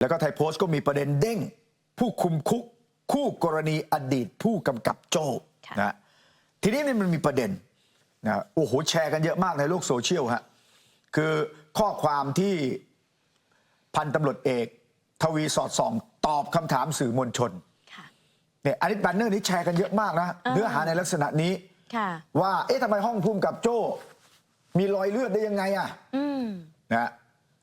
แล้วก็ไทยโพสต์ก็มีประเด็นเด้ง ผู้คุมคุก คู่กรณีอดีตผู้กำกับโจ้ค่ะนะทีนี้เนี่ยมันมีประเด็นนะโอ้โหแชร์กันเยอะมากในโลกโซเชียลฮะคือข้อความที่พันตำรวจเอก ทวีสอดส่อง ตอบคำถามสื่อมวลชนค่ะเนี่ยอันนี้แบนเนอร์นี้แชร์กันเยอะมากนะอ่าเนื้อหาในลักษณะนี้ค่ะว่าเอ๊ะทำไมห้องภูมิกับโจ้ มีรอยเลือดได้ยังไงอะอืมนะ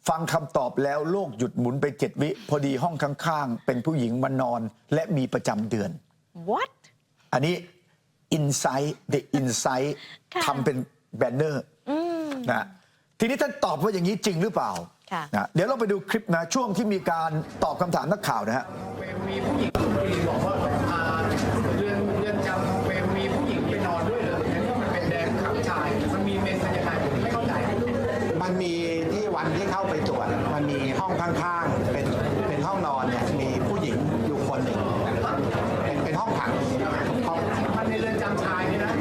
ฟังคำตอบแล้วโลกหยุดหมุนไปเจ็ดวิ พอดีห้องข้างๆ เป็นผู้หญิงมานอนและมีประจำเดือน what อันนี้ Insight The Insight ค่ะทำเป็นแบนเนอร์อืมนะทีนี้ท่านตอบว่าอย่างนี้จริงหรือเปล่าค่ะนะเดี๋ยวเราไปดูคลิปนะ ช่วงที่มีการตอบคำถามนักข่าวนะฮะ มีผู้หญิงที่บอกว่าอ่าเรือนเรือนจำเปรมมีผู้หญิงไปนอนด้วยเหรอในที่มันเป็นแดนขังชาย มันมีเมนมันยังไงผมไม่เข้าใจ มันมีที่วันที่เข้าไปตรวจ มันมีห้องข้างๆ เป็นเป็นห้องนอนเนี่ย มีผู้หญิงอยู่คนหนึ่งเป็นเป็นห้องขังห้อง มันในเรือนจำชายนี่นะ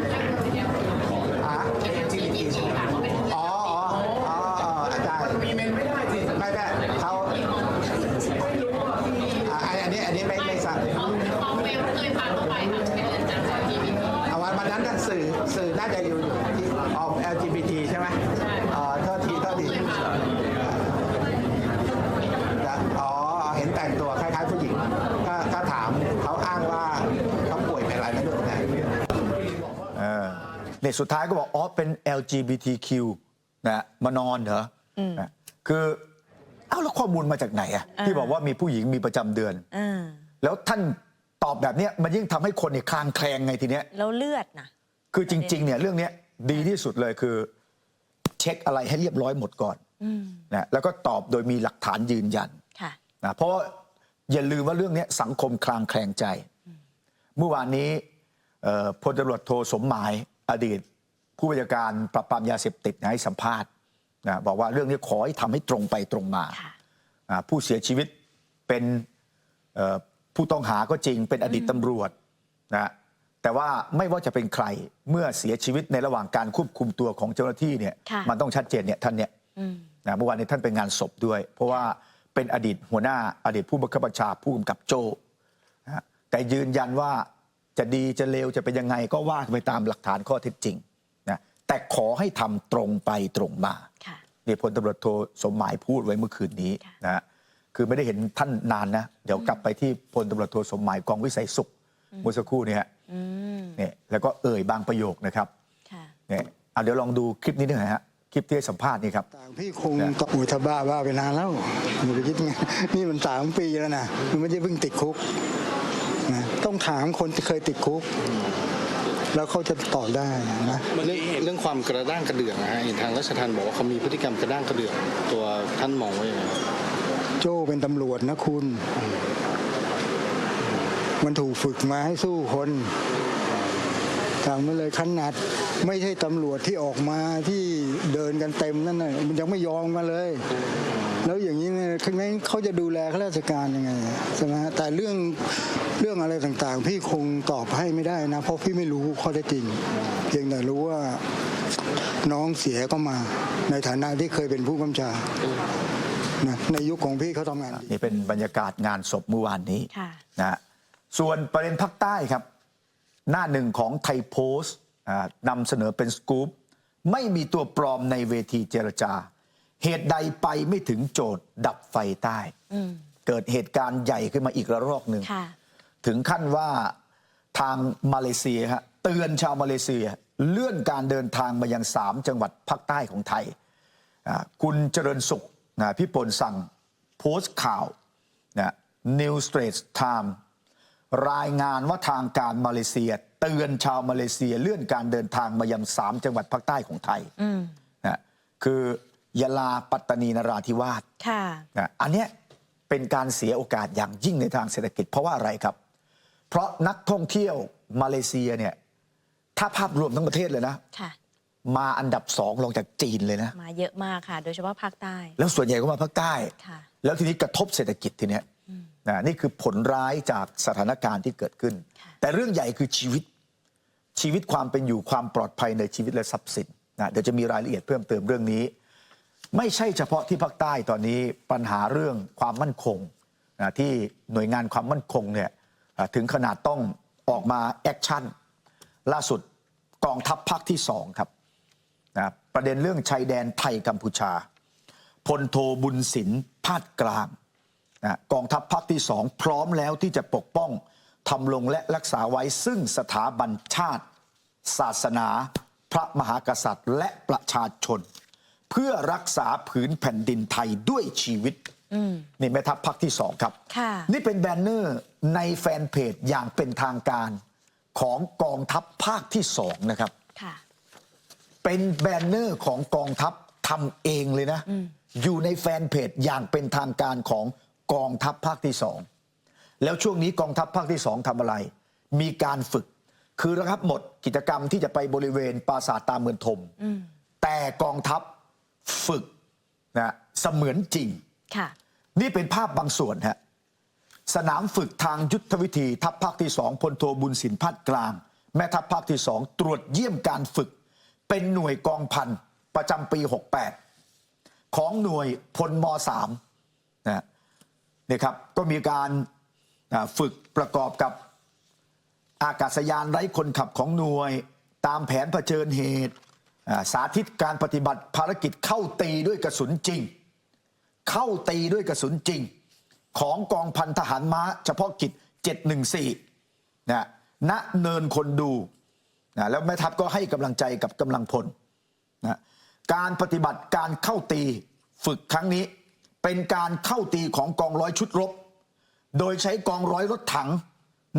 อะ LGBT อ๋ออ๋ออ๋ออ๋ออาจารย์ มีเมนไม่ได้สิ ไม่แม่เขาอะอันอันนี้อันนี้ไม่ไม่ทราบ ของเบลเคยพาเข้าไปค่ะเป็นเรือนจำชายที่มี เอาวันวันนั้นน่ะ สื่อสื่อน่าจะอยู่อยู่ที่ออก LGBT ใช่ไหมอ๋อโทษทีโทษทีจะอ๋อเห็นแต่งตัวคล้ายๆผู้หญิงก็ก็ถามเขาอ้างว่าเขาป่วยเป็นอะไรไม่รู้นะเออเนี่ยสุดท้ายก็บอกอ๋อเป็น LGBTQ นะมานอนเหรออนะคือเอ้าแล้วข้อมูลมาจากไหนอะที่บอกว่ามีผู้หญิงมีประจำเดือนอ่าแล้วท่านตอบแบบเนี้ยมันยิ่งทำให้คนเนี่ยคลางแคลงไงทีเนี้ยแล้วเลือดนะ คือจริงๆเนี่ยเรื่องเนี้ยดีที่สุดเลยคือ เช็คอะไรให้เรียบร้อยหมดก่อนอืมนะแล้วก็ตอบโดยมีหลักฐานยืนยันค่ะนะเพราะว่าอย่าลืมว่าเรื่องเนี้ยสังคมคลางแคลงใจ เมื่อวานนี้เอ่อพลตำรวจโทสมหมายอดีต ผู้บัญชาการปราบปรามยาเสพติดนะให้สัมภาษณ์นะบอกว่าเรื่องนี้ขอให้ทำให้ตรงไปตรงมาค่ะอ่าผู้เสียชีวิตเป็นเอ่อผู้ต้องหาก็จริงเป็นอดีตตำรวจนะ แต่ว่าไม่ว่าจะเป็นใครเมื่อเสียชีวิตในระหว่างการควบคุมตัวของเจ้าหน้าที่เนี่ยค่ะมันต้องชัดเจนเนี่ยท่านเนี่ยอืม นะเมื่อวานนี้ท่านไปงานศพด้วย เพราะว่าเป็นอดีตหัวหน้าอดีตผู้บังคับบัญชาผู้กำกับโจ้นะฮะแต่ยืนยันว่าจะดีจะเลวจะเป็นยังไงก็ว่าไปตามหลักฐานข้อเท็จจริงนะแต่ขอให้ทำตรงไปตรงมา ค่ะนี่พลตำรวจโทสมหมายพูดไว้เมื่อคืนนี้ค่ะ นะฮะคือไม่ได้เห็นท่านนานนะ เดี๋ยวกลับไปที่พลตำรวจโทสมหมายกองวิสัยสุข เมื่อสักครู่นี้ฮะอืมเนี่ยแล้วก็เอ่ยบางประโยคนะครับค่ะ เนี่ยเอาเดี๋ยวลองดูคลิปนี้หน่อยฮะคลิปที่ให้สัมภาษณ์นี่ครับ ต่างพี่คงตกอุยทบ้าบ้าไปนานแล้วอย่าไปคิดไงนี่มันสามปีแล้วนะมันไม่ได้เพิ่งติดคุกนะต้องถามคนที่เคยติดคุก แล้วเขาจะตอบได้นะเรื่องเรื่องความกระด้างกระเดื่องนะฮะเห็นทางราชทัณฑ์บอกว่าเขามีพฤติกรรมกระด้างกระเดื่องตัวท่านมองว่ายังไงโจ้เป็นตำรวจนะคุณ มันถูกฝึกมาให้สู้คนทำมาเลยขนาดไม่ใช่ตำรวจที่ออกมาที่เดินกันเต็มนั่นน่ะมันยังไม่ยอมมาเลย แล้วอย่างนี้เนี่ยคืองั้นเขาจะดูแลข้าราชการยังไงใช่ไหมฮะแต่เรื่องเรื่องอะไรต่างๆ พี่คงตอบให้ไม่ได้นะ เพราะพี่ไม่รู้ข้อเท็จจริง เพียงแต่รู้ว่าน้องเสียก็มา ในฐานะที่เคยเป็นผู้กำชานะในยุคของพี่เขาทำงานดีนี่เป็นบรรยากาศงานศพเมื่อวานนี้ค่ะนะฮะ ส่วนประเด็นภาคใต้ครับ หน้าหนึ่งของไทยโพสต์อ่านำเสนอเป็นสกู๊ปไม่มีตัวปลอมในเวทีเจรจา เหตุใดไปไม่ถึงโจทย์ดับไฟใต้อืมเกิดเหตุการณ์ใหญ่ขึ้นมาอีกระลอกหนึ่งค่ะถึงขั้นว่าทางมาเลเซียฮะเตือนชาวมาเลเซีย เลื่อนการเดินทางมายังสามจังหวัดภาคใต้ของไทยอ่าคุณเจริญสุขนะพี่ปนสั่งโพสต์ข่าวนะ New Straits Time รายงานว่าทางการมาเลเซีย เตือนชาวมาเลเซียเลื่อนการเดินทางมายังสามจังหวัดภาคใต้ของไทยอืมนะคือยะลาปัตตานีนราธิวาสค่ะนะอันเนี้ยเป็นการเสียโอกาสอย่างยิ่งในทางเศรษฐกิจ เพราะว่าอะไรครับ เพราะนักท่องเที่ยวมาเลเซียเนี่ยถ้าภาพรวมทั้งประเทศเลยนะค่ะมาอันดับสองรองจากจีนเลยนะ มาเยอะมากค่ะ โดยเฉพาะภาคใต้ แล้วส่วนใหญ่ก็มาภาคใต้ค่ะแล้วทีนี้กระทบเศรษฐกิจทีเนี้ย นะนี่คือผลร้ายจากสถานการณ์ที่เกิดขึ้นค่ะแต่เรื่องใหญ่คือชีวิตชีวิตความเป็นอยู่ความปลอดภัยในชีวิตและทรัพย์สินนะเดี๋ยวจะมีรายละเอียดเพิ่มเติมเรื่องนี้ ไม่ใช่เฉพาะที่ภาคใต้ตอนนี้ปัญหาเรื่องความมั่นคงนะที่หน่วยงานความมั่นคงเนี่ยอ่าถึงขนาดต้องออกมาแอคชั่นล่าสุดกองทัพภาคที่สองครับนะประเด็นเรื่องชายแดนไทยกัมพูชาพลโทบุญสินพาดกลาง นะกองทัพภาคที่สองพร้อมแล้วที่จะปกป้องทำลงและรักษาไว้ซึ่งสถาบันชาติ ศาสนา พระมหากษัตริย์ และประชาชน เพื่อรักษาผืนแผ่นดินไทยด้วยชีวิตนี่แม่ทัพภาคที่สองครับค่ะนี่เป็นแบนเนอร์ในแฟนเพจอย่างเป็นทางการของกองทัพภาคที่สองนะครับค่ะเป็นแบนเนอร์ของกองทัพทำเองเลยนะ อยู่ในแฟนเพจอย่างเป็นทางการของ กองทัพภาคที่สองแล้วช่วงนี้กองทัพภาคที่สองทำอะไร มีการฝึก คือระงับหมดกิจกรรมที่จะไปบริเวณปราสาทตาเมืองทม แต่กองทัพฝึกนะเสมือนจริงค่ะนี่เป็นภาพบางส่วนฮะสนามฝึกทางยุทธวิธีทัพภาคที่สองพลโทบุญสินพัดกลาง แม่ทัพภาคที่สองตรวจเยี่ยมการฝึก เป็นหน่วยกองพันประจำปี 68 ของหน่วยพลม 3 นะ นี่ครับก็มีการฝึกประกอบกับอากาศยานไร้คนขับของหน่วย ตามแผนเผชิญเหตุ สาธิตการปฏิบัติภารกิจเข้าตีด้วยกระสุนจริง เข้าตีด้วยกระสุนจริง ของกองพันทหารม้าเฉพาะกิจ 714นะณเนินคนดูนะแล้วแม่ทัพก็ให้กำลังใจกับกำลังพลนะการปฏิบัติการเข้าตีฝึกครั้งนี้ เป็นการเข้าตีของกองร้อยชุดรบ โดยใช้กองร้อยรถถัง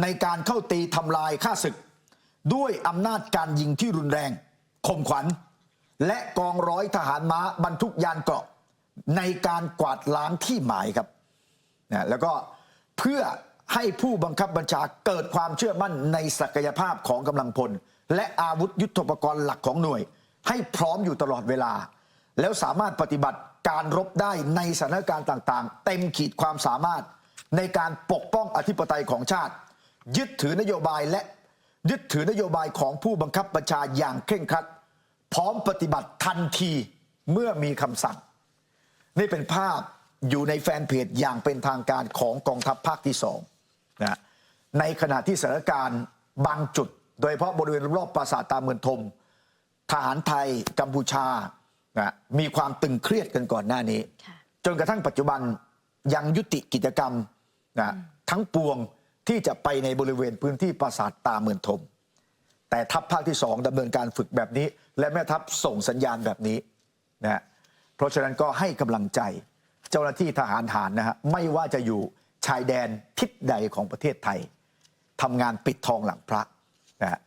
ในการเข้าตีทำลายข้าศึก ด้วยอำนาจการยิงที่รุนแรงคมขวัญ และกองร้อยทหารม้าบรรทุกยานเกราะ ในการกวาดล้างที่หมายครับนะแล้วก็เพื่อให้ผู้บังคับบัญชาเกิดความเชื่อมั่นในศักยภาพของกำลังพล และอาวุธยุทโธปกรณ์หลักของหน่วย ให้พร้อมอยู่ตลอดเวลา แล้วสามารถปฏิบัติ การรบได้ในสถานการณ์ต่างๆ เต็มขีดความสามารถในการปกป้องอธิปไตยของชาติ ยึดถือนโยบายและยึดถือนโยบายของผู้บังคับบัญชาอย่างเคร่งครัด พร้อมปฏิบัติทันทีเมื่อมีคำสั่ง นี่เป็นภาพอยู่ในแฟนเพจอย่างเป็นทางการของกองทัพภาคที่สองนะในขณะที่สถานการณ์บางจุด โดยเฉพาะบริเวณรอบปราสาทตาเมืองทม ทหารไทย กัมพูชา นะมีความตึงเครียดกันก่อนหน้านี้ค่ะจนกระทั่งปัจจุบันยังยุติกิจกรรมนะทั้งปวงที่จะไปในบริเวณพื้นที่ปราสาทตาเมืองทม แต่ทัพภาคที่สองดำเนินการฝึกแบบนี้ และแม่ทัพส่งสัญญาณแบบนี้นะฮะเพราะฉะนั้นก็ให้กำลังใจเจ้าหน้าที่ทหารหารนะฮะไม่ว่าจะอยู่ชายแดนทิศใดของประเทศไทยทำงานปิดทองหลังพระนะฮะ